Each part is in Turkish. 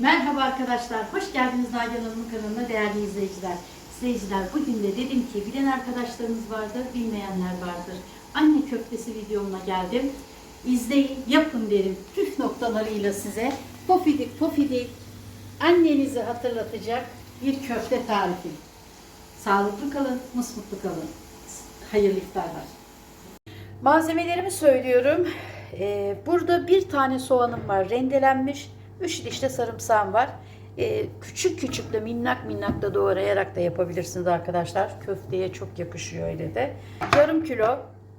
Merhaba arkadaşlar, hoş geldiniz Nagihan Hanım'ın kanalına değerli izleyiciler. İzleyiciler bugün de dedim ki bilen arkadaşlarımız vardır, bilmeyenler vardır. Anne köftesi videomla geldim. İzleyin, yapın derim püf noktalarıyla size. Pofidik pofidik annenizi hatırlatacak bir köfte tarifi. Sağlıklı kalın, musmutlu kalın. Hayırlı iftarlar. Malzemelerimi söylüyorum. Ee, burada bir tane soğanım var rendelenmiş. Üç diş de sarımsağım var. Ee, küçük küçük de minnak minnak da doğrayarak da yapabilirsiniz arkadaşlar. Köfteye çok yakışıyor öyle de. Yarım kilo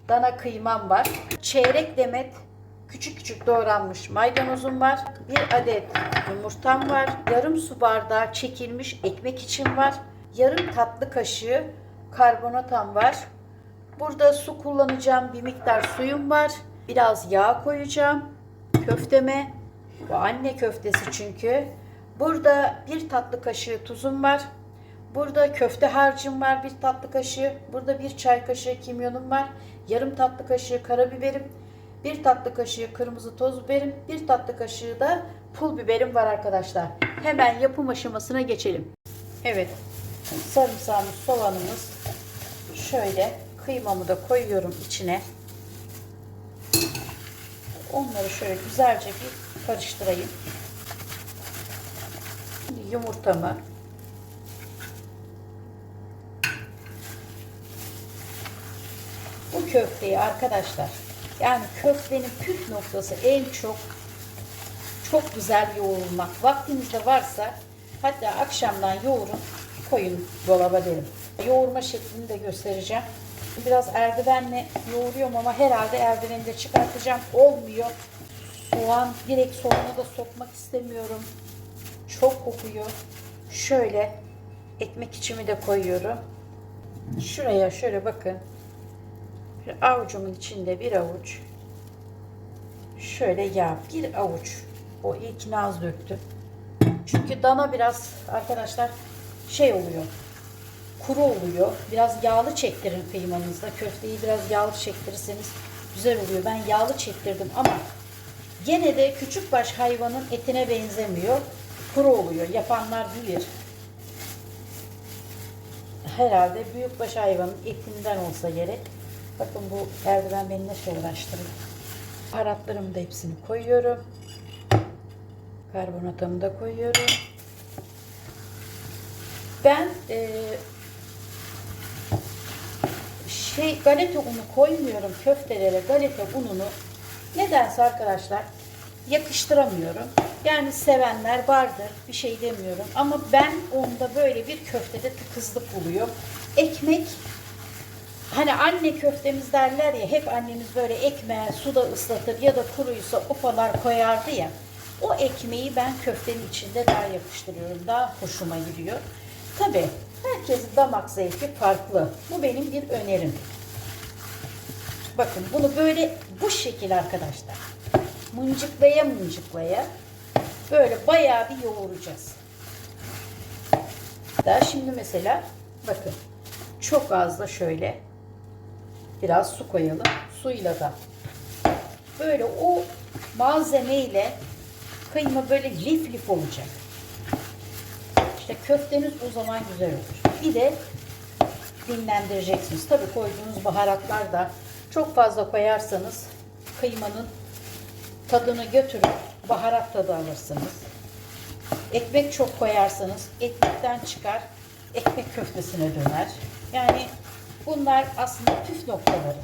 dana kıymam var. Çeyrek demet küçük küçük doğranmış maydanozum var. Bir adet yumurtam var. Yarım su bardağı çekilmiş ekmek için var. Yarım tatlı kaşığı karbonatam var. Burada su kullanacağım bir miktar suyum var. Biraz yağ koyacağım köfteme. Bu anne köftesi çünkü. Burada bir tatlı kaşığı tuzum var. Burada köfte harcım var bir tatlı kaşığı. Burada bir çay kaşığı kimyonum var. Yarım tatlı kaşığı karabiberim. Bir tatlı kaşığı kırmızı toz biberim. Bir tatlı kaşığı da pul biberim var arkadaşlar. Hemen yapım aşamasına geçelim. Evet. Sarımsağımız, soğanımız. Şöyle kıymamı da koyuyorum içine. Onları şöyle güzelce bir karıştırayım. Şimdi yumurtamı bu köfteyi arkadaşlar yani köftenin püf noktası en çok çok güzel yoğurmak. Vaktiniz de varsa hatta akşamdan yoğurun koyun dolaba derim. Yoğurma şeklini de göstereceğim. Biraz eldivenle yoğuruyorum ama herhalde eldiveni de çıkartacağım. Olmuyor. Soğan direkt soğana da sokmak istemiyorum. Çok kokuyor. Şöyle ekmek içimi de koyuyorum. Şuraya şöyle bakın. Bir avucumun içinde bir avuç. Şöyle yağ. Bir avuç. O ilkini az döktüm. Çünkü dana biraz arkadaşlar şey oluyor. Kuru oluyor. Biraz yağlı çektirin kıymanızda. Köfteyi biraz yağlı çektirirseniz güzel oluyor. Ben yağlı çektirdim ama gene de küçük baş hayvanın etine benzemiyor. Kuru oluyor. Yapanlar bilir. Herhalde büyükbaş hayvanın etinden olsa gerek. Bakın bu eldiven beni ne şey uğraştırıyor. Baharatlarımı da hepsini koyuyorum. Karbonatımı da koyuyorum. Ben e, şey galeta unu koymuyorum köftelere galeta ununu. Nedense arkadaşlar yakıştıramıyorum. Yani sevenler vardır bir şey demiyorum ama ben onda böyle bir köftede tıkızlık buluyor. Ekmek Hani anne köftemiz derler ya hep annemiz böyle ekmeğe suda ıslatır ya da kuruysa ufalar koyardı ya. O ekmeği ben köftenin içinde daha yakıştırıyorum. Daha hoşuma gidiyor. Tabi herkesin damak zevki farklı. Bu benim bir önerim. Bakın bunu böyle bu şekil arkadaşlar. Mıncıklaya mıncıklaya böyle bayağı bir yoğuracağız. Daha şimdi mesela bakın çok az da şöyle biraz su koyalım. Suyla da böyle o malzemeyle kıyma böyle lif lif olacak. İşte köfteniz o zaman güzel olur. Bir de dinlendireceksiniz. Tabii koyduğunuz baharatlar da çok fazla koyarsanız kıymanın tadını götürüp baharat tadı alırsınız. Ekmek çok koyarsanız ekmekten çıkar, ekmek köftesine döner. Yani bunlar aslında püf noktaları.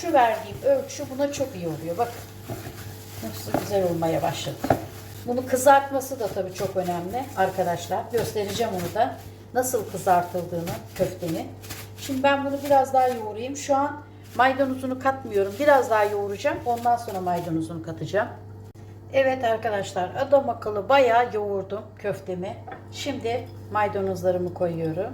Şu verdiğim ölçü buna çok iyi oluyor. Bakın nasıl güzel olmaya başladı. Bunu kızartması da tabii çok önemli arkadaşlar. Göstereceğim onu da. Nasıl kızartıldığını köftenin. Şimdi ben bunu biraz daha yoğurayım. Şu an maydanozunu katmıyorum. Biraz daha yoğuracağım. Ondan sonra maydanozunu katacağım. Evet arkadaşlar adam akıllı bayağı yoğurdum köftemi. Şimdi maydanozlarımı koyuyorum.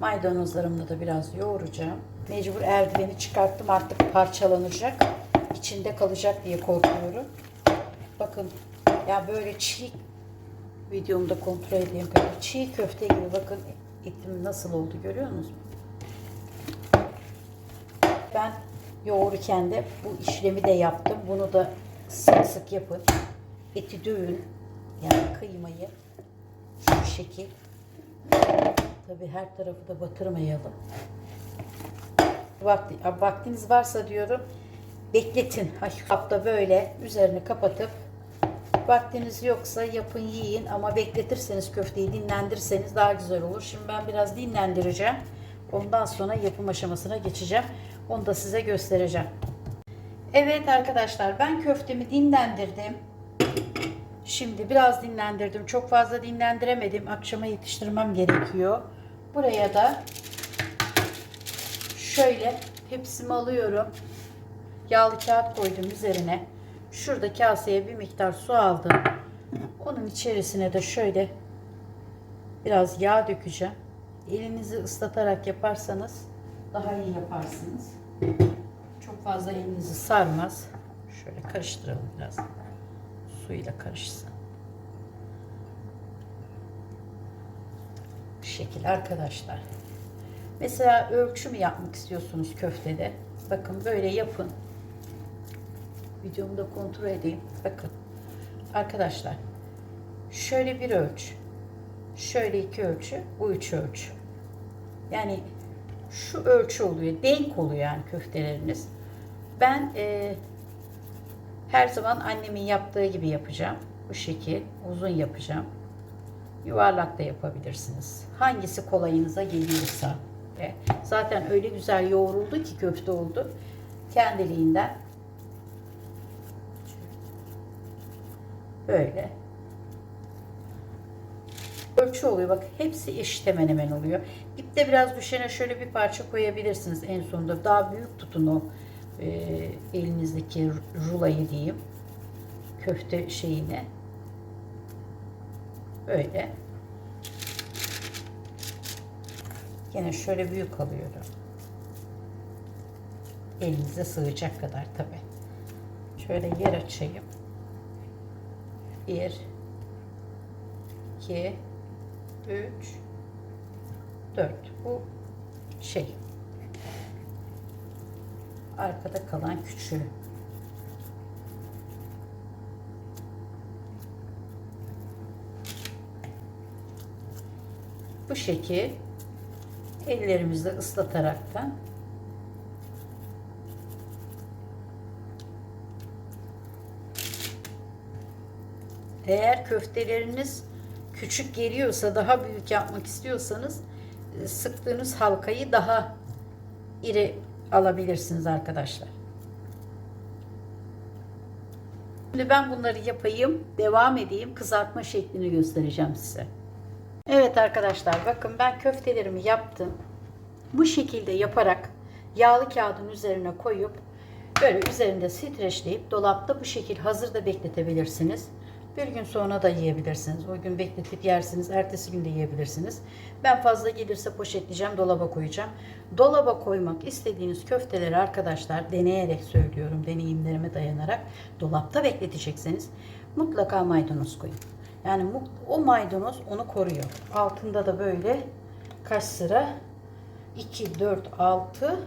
Maydanozlarımla da biraz yoğuracağım. Mecbur eldiveni çıkarttım artık parçalanacak. İçinde kalacak diye korkuyorum. Bakın ya böyle çiğ videomda kontrol edeyim. Çiğ köfte gibi bakın etim nasıl oldu görüyor musunuz? Ben yoğururken de bu işlemi de yaptım. Bunu da sık sık yapın. Eti dövün. Yani kıymayı şu şekil. Tabii her tarafı da batırmayalım. Vakti, vaktiniz varsa diyorum bekletin. Kapta böyle üzerini kapatıp vaktiniz yoksa yapın yiyin ama bekletirseniz köfteyi dinlendirirseniz daha güzel olur. Şimdi ben biraz dinlendireceğim. Ondan sonra yapım aşamasına geçeceğim. Onu da size göstereceğim. Evet arkadaşlar ben köftemi dinlendirdim. Şimdi biraz dinlendirdim. Çok fazla dinlendiremedim. Akşama yetiştirmem gerekiyor. Buraya da şöyle hepsimi alıyorum. Yağlı kağıt koydum üzerine. Şurada kaseye bir miktar su aldım. Onun içerisine de şöyle biraz yağ dökeceğim. Elinizi ıslatarak yaparsanız daha iyi yaparsınız. Çok fazla elinizi sarmaz. Şöyle karıştıralım biraz. Suyla karışsın. Bu şekil arkadaşlar. Mesela ölçü mü yapmak istiyorsunuz köftede? Bakın böyle yapın. Videomu da kontrol edeyim. Bakın. Arkadaşlar. Şöyle bir ölçü. Şöyle iki ölçü. Bu üç ölçü. Yani şu ölçü oluyor. Denk oluyor yani köfteleriniz. Ben e, her zaman annemin yaptığı gibi yapacağım. Bu şekil uzun yapacağım. Yuvarlak da yapabilirsiniz. Hangisi kolayınıza geliyorsa. E, zaten öyle güzel yoğruldu ki köfte oldu. Kendiliğinden. Böyle. Ölçü oluyor. Bak hepsi eşit hemen hemen oluyor. İpte biraz düşene şöyle bir parça koyabilirsiniz en sonunda. Daha büyük tutun o e, elinizdeki rulayı diyeyim. Köfte şeyine. Böyle. Yine şöyle büyük alıyorum. Elinize sığacak kadar tabi. Şöyle yer açayım. Bir, iki, üç, dört. Bu şey. Arkada kalan küçüğü. Bu şekil ellerimizle ıslataraktan eğer köfteleriniz küçük geliyorsa daha büyük yapmak istiyorsanız sıktığınız halkayı daha iri alabilirsiniz arkadaşlar. Şimdi ben bunları yapayım, devam edeyim. Kızartma şeklini göstereceğim size. Evet arkadaşlar bakın ben köftelerimi yaptım. Bu şekilde yaparak yağlı kağıdın üzerine koyup böyle üzerinde streçleyip dolapta bu şekil hazır da bekletebilirsiniz. Bir gün sonra da yiyebilirsiniz. O gün bekletip yersiniz. Ertesi gün de yiyebilirsiniz. Ben fazla gelirse poşetleyeceğim, dolaba koyacağım. Dolaba koymak istediğiniz köfteleri arkadaşlar deneyerek söylüyorum, deneyimlerime dayanarak dolapta bekletecekseniz mutlaka maydanoz koyun. Yani o maydanoz onu koruyor. Altında da böyle kaç sıra? 2, 4, 6,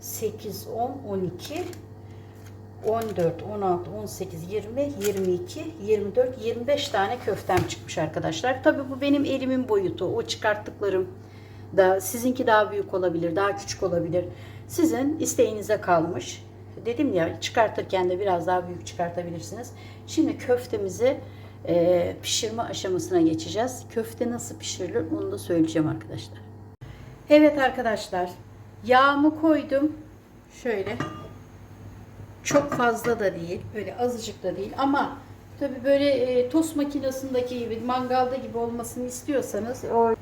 8, 10, 12, 14, 16, 18, 20, 22, 24, 25 tane köftem çıkmış arkadaşlar. Tabii bu benim elimin boyutu. O çıkarttıklarım da sizinki daha büyük olabilir, daha küçük olabilir. Sizin isteğinize kalmış. Dedim ya çıkartırken de biraz daha büyük çıkartabilirsiniz. Şimdi köftemizi e, pişirme aşamasına geçeceğiz. Köfte nasıl pişirilir onu da söyleyeceğim arkadaşlar. Evet arkadaşlar yağımı koydum. Şöyle çok fazla da değil. Böyle azıcık da değil ama tabi böyle e, tost makinesindeki gibi mangalda gibi olmasını istiyorsanız o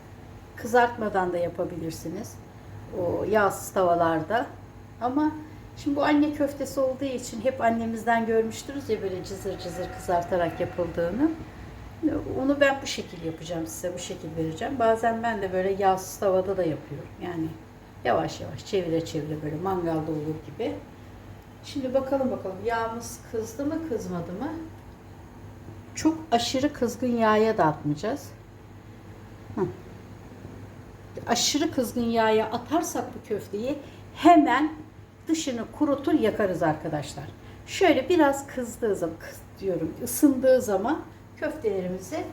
kızartmadan da yapabilirsiniz. O yağsız tavalarda. Ama şimdi bu anne köftesi olduğu için hep annemizden görmüştürüz ya böyle cızır cızır kızartarak yapıldığını. Onu ben bu şekil yapacağım size. Bu şekil vereceğim. Bazen ben de böyle yağsız tavada da yapıyorum. Yani yavaş yavaş çevire çevire böyle mangalda olur gibi. Şimdi bakalım bakalım yağımız kızdı mı kızmadı mı? Çok aşırı kızgın yağa da atmayacağız. Hı. Aşırı kızgın yağa atarsak bu köfteyi hemen dışını kurutur yakarız arkadaşlar. Şöyle biraz kızdığı zaman kız diyorum ısındığı zaman köftelerimizi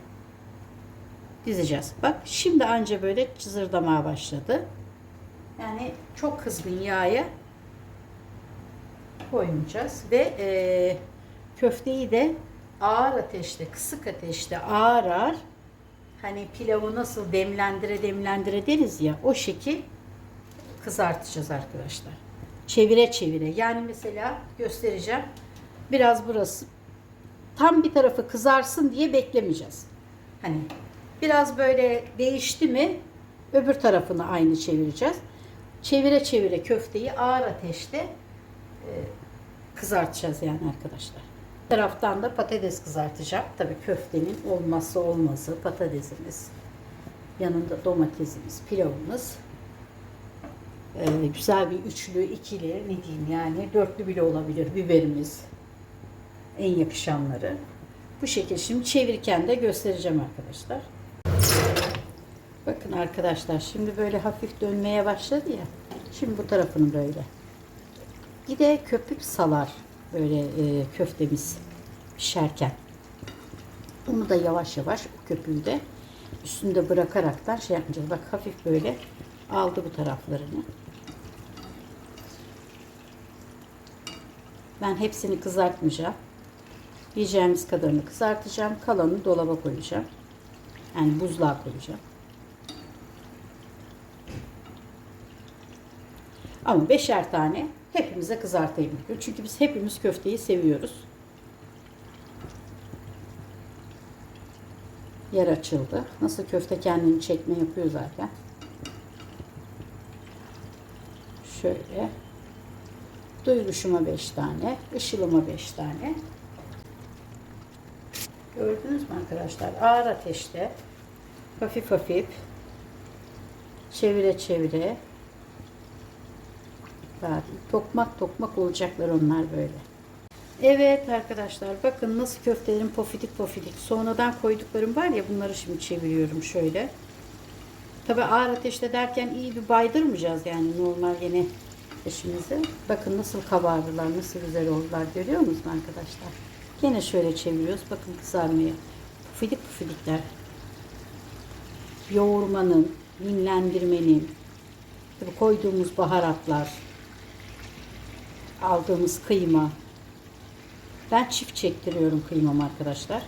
dizeceğiz. Bak şimdi anca böyle cızırdamaya başladı. Yani çok kızgın yağa koymayacağız ve e, köfteyi de ağır ateşte, kısık ateşte ağır ağır hani pilavı nasıl demlendire demlendire deriz ya o şekil kızartacağız arkadaşlar. Çevire çevire. Yani mesela göstereceğim. Biraz burası tam bir tarafı kızarsın diye beklemeyeceğiz. Hani biraz böyle değişti mi öbür tarafını aynı çevireceğiz. Çevire çevire köfteyi ağır ateşte e, kızartacağız yani arkadaşlar. Bir taraftan da patates kızartacağım. Tabii köftenin olmazsa olmazı patatesimiz. Yanında domatesimiz, pilavımız. Ee, güzel bir üçlü, ikili ne diyeyim yani dörtlü bile olabilir biberimiz. En yakışanları. Bu şekilde şimdi çevirirken de göstereceğim arkadaşlar. Bakın arkadaşlar şimdi böyle hafif dönmeye başladı ya. Şimdi bu tarafını böyle. Bir de köpük salar böyle e, köftemiz pişerken. Bunu da yavaş yavaş o köpüğü de üstünde bırakaraktan şey yapacağız. Bak hafif böyle aldı bu taraflarını. Ben hepsini kızartmayacağım. Yiyeceğimiz kadarını kızartacağım. Kalanını dolaba koyacağım. Yani buzluğa koyacağım. Ama beşer tane hepimize kızartayım diyor. Çünkü biz hepimiz köfteyi seviyoruz. Yer açıldı. Nasıl köfte kendini çekme yapıyor zaten. Şöyle. Duyuruşuma 5 tane. Işılıma 5 tane. Gördünüz mü arkadaşlar? Ağır ateşte hafif hafif çevire çevire Bak, tokmak tokmak olacaklar onlar böyle. Evet arkadaşlar bakın nasıl köftelerin pofidik pofidik. Sonradan koyduklarım var ya bunları şimdi çeviriyorum şöyle. Tabi ağır ateşte derken iyi bir baydırmayacağız yani normal yine eşimizi. Bakın nasıl kabardılar, nasıl güzel oldular görüyor musunuz arkadaşlar? Yine şöyle çeviriyoruz. Bakın kızarmaya. Pufidik pufidikler. Yoğurmanın, dinlendirmenin, tabii koyduğumuz baharatlar, aldığımız kıyma. Ben çift çektiriyorum kıymamı arkadaşlar.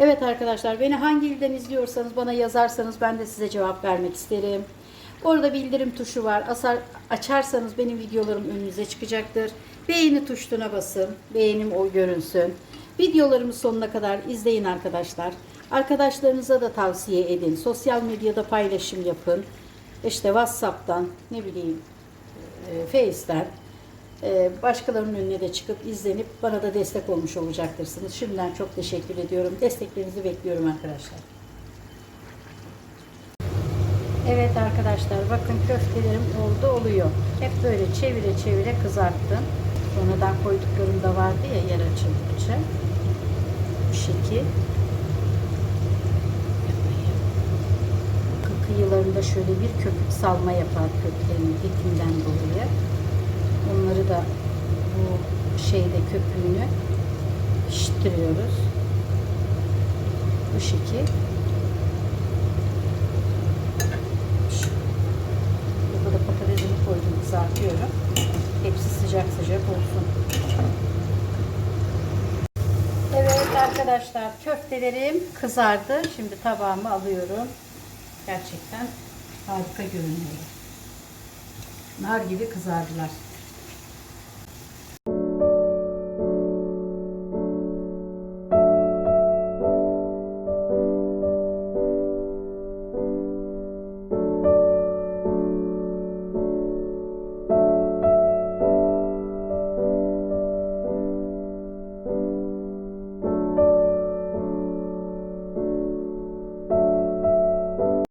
Evet arkadaşlar beni hangi ilden izliyorsanız bana yazarsanız ben de size cevap vermek isterim. Orada bildirim tuşu var. Asar, açarsanız benim videolarım önünüze çıkacaktır. Beğeni tuşuna basın. Beğenim o görünsün. Videolarımı sonuna kadar izleyin arkadaşlar. Arkadaşlarınıza da tavsiye edin. Sosyal medyada paylaşım yapın. İşte WhatsApp'tan ne bileyim e, Face'ten e, başkalarının önüne de çıkıp izlenip bana da destek olmuş olacaktırsınız. Şimdiden çok teşekkür ediyorum. Desteklerinizi bekliyorum arkadaşlar. Evet arkadaşlar bakın köftelerim oldu oluyor. Hep böyle çevire çevire kızarttım. Sonradan koyduklarım da vardı ya yer açıldıkça. Bu şekil. Kıyılarında şöyle bir köpük salma yapar köftenin etinden dolayı. Onları da bu şeyde köpüğünü pişiriyoruz. Bu şekil. Burada da patatesimi koydum kızartıyorum. Hepsi sıcak sıcak olsun. Evet arkadaşlar köftelerim kızardı. Şimdi tabağıma alıyorum. Gerçekten harika görünüyor. Nar gibi kızardılar.